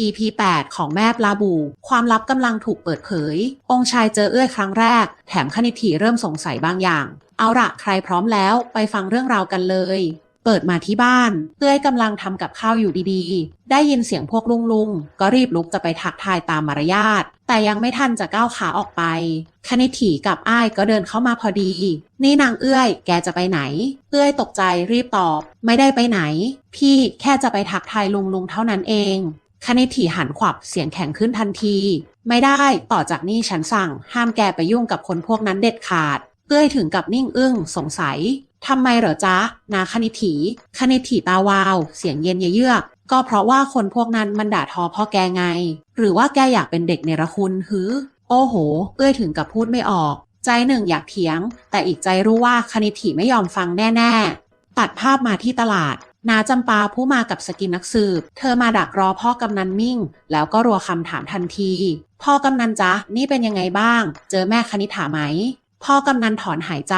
EP 8 ของแม่ปลาบู ความลับกำลังถูกเปิดเผย องค์ชายเจอเอื้อยครั้งแรก แถมคณิธีเริ่มสงสัยบางอย่าง เอาละใครพร้อมแล้วไปฟังเรื่องราวกันเลย เปิดมาที่บ้านเอื้อยกำลังทำกับข้าวอยู่ดีๆ ได้ยินเสียงพวกลุงลุงๆก็รีบลุกจะไปทักทายตามมารยาท แต่ยังไม่ทันจะก้าวขาออกไป คณิถีกับอ้ายก็เดินเข้ามาพอดี นี่นางเอื้อย แกจะไปไหน เอื้อยตกใจรีบตอบ ไม่ได้ไปไหน พี่แค่จะไปทักทายลุงลุงๆเท่านั้นเอง คณิถีหันขวับเสียงแข็งขึ้นทันที ไม่ได้ต่อจากนี้ฉันสั่งห้ามแกไปยุ่งกับคนพวกนั้นเด็ดขาดเอื้อยถึงกับนิ่งอึ้งสงสัยทำไมเหรอจ๊ะ นาคณิถีคณิถีตาวาว เสียงเย็นเยือก ก็เพราะว่าคนพวกนั้นมันด่าทอพ่อแกไง หรือว่าแกอยากเป็นเด็กเนรคุณหือ โอ้โห เอื้อยถึงกับพูดไม่ออก ใจหนึ่งอยากเถียง แต่อีกใจรู้ว่าคณิถีไม่ยอมฟังแน่ ๆ ตัดภาพมาที่ตลาด นาจำปาผู้มากับสกินนักสืบ เธอมาดักรอพ่อกำนันมิ่ง แล้วก็รัวคำถามทันที พ่อกำนันจ๊ะ นี่เป็นยังไงบ้าง เจอแม่คณิษฐาไหม พ่อกำนันถอนหายใจ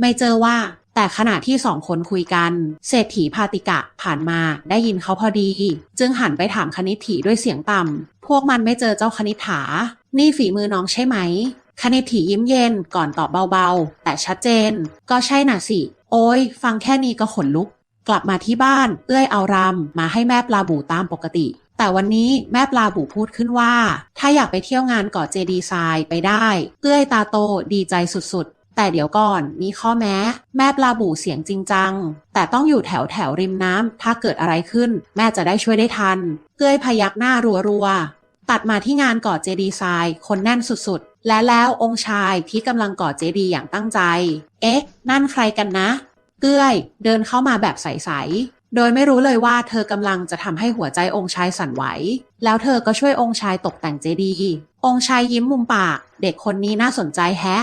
ไม่เจอว่า แต่ขณะที่สองคนคุยกัน เศรษฐีพาติกะผ่านมาได้ยินเขาพอดี จึงหันไปถามคณิษฐีด้วยเสียงต่ำพวกมันไม่เจอเจ้าคณิษฐานี่ฝีมือน้องใช่ไหมคณิษฐียิ้มเย็นก่อนตอบเบาๆ แต่ชัดเจน ก็ใช่น่ะสิ โอ้ย ฟังแค่นี้ก็ขนลุก กลับมาที่บ้านเอื้อยเอารำมาให้แม่ปลาบูตามปกติ แต่วันนี้แม่ปลาบูพูดขึ้นว่า ถ้าอยากไปเที่ยวงานเกาะเจดีไซน์ไปได้ เอื้อยตาโตดีใจสุดๆ แต่เดี๋ยวก่อนมีข้อแม้ แม่ปลาบูเสียงจริงจัง แต่ต้องอยู่แถวแถวริมน้ำถ้าเกิดอะไรขึ้น แม่จะได้ช่วยได้ทัน เอื้อยพยักหน้ารัวๆตัดมาที่งานก่อเจดีไซน์คนแน่นสุดๆและแล้วองค์ชายที่กำลังก่อเจดีย์อย่างตั้งใจ เอ๊ะ นั่นใครกันนะ เอื้อยเดินเข้ามาแบบใสๆ โดยไม่รู้เลยว่าเธอกำลังจะทำให้หัวใจองค์ชายสั่นไหว แล้วเธอก็ช่วยองค์ชายตกแต่งเจดีย์องค์ชายยิ้มมุมปาก เด็กคนนี้น่าสนใจแฮะ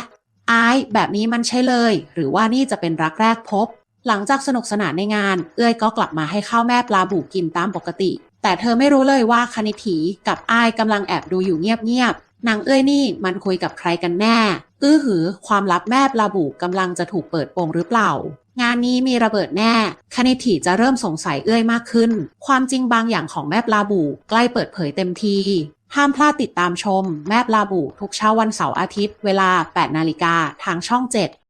อายแบบนี้มันใช่เลย หรือว่านี่จะเป็นรักแรกพบ หลังจากสนุกสนานในงาน เอื้อยก็กลับมาให้ข้าวแม่ปลาบูกินตามปกติ แต่เธอไม่รู้เลยว่าคณิถีกับอายกำลังแอบดูอยู่เงียบๆนางเอื้อยนี่มันคุยกับใครกันแน่ อื้อหือ ความลับแม่ปลาบูกำลังจะถูกเปิดโปงหรือเปล่า งานนี้มีระเบิดแน่ คณิถีจะเริ่มสงสัยเอื้อยมากขึ้น ความจริงบางอย่างของแม่ปลาบูใกล้เปิดเผยเต็มที ห้ามพลาดติดตามชม แม่ปลาบูทุกเช้าวันเสาร์อาทิตย์ เวลา 8 นาฬิกาทางช่อง 7